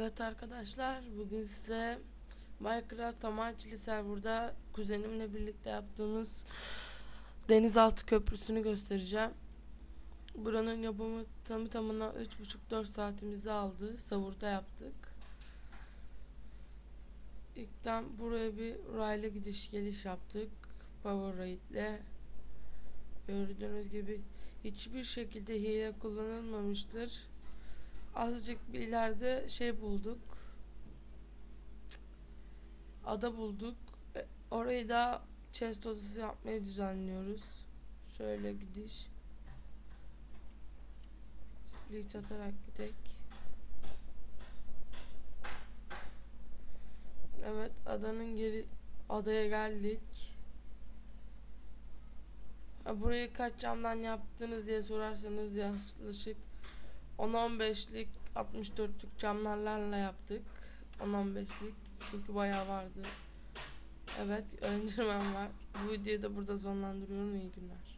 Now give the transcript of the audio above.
Evet arkadaşlar bugün size Minecraft amaçlı serverda kuzenimle birlikte yaptığımız denizaltı köprüsünü göstereceğim. Buranın yapımı tamı tamına 3,5-4 saatimizi aldı. Savurda yaptık. İlkten buraya bir raylı gidiş geliş yaptık. Power ile Gördüğünüz gibi hiçbir şekilde hile kullanılmamıştır azıcık bir ileride şey bulduk. Ada bulduk. E, orayı da chest odası yapmayı düzenliyoruz. Şöyle gidiş. Split atarak gidek. Evet adanın geri adaya geldik. Ha, burayı kaç camdan yaptınız diye sorarsanız yaklaşık 10-15'lik 64'lük camlarla yaptık. 10-15'lik çünkü bayağı vardı. Evet öncemem var. Bu videoyu da burada sonlandırıyorum. İyi günler.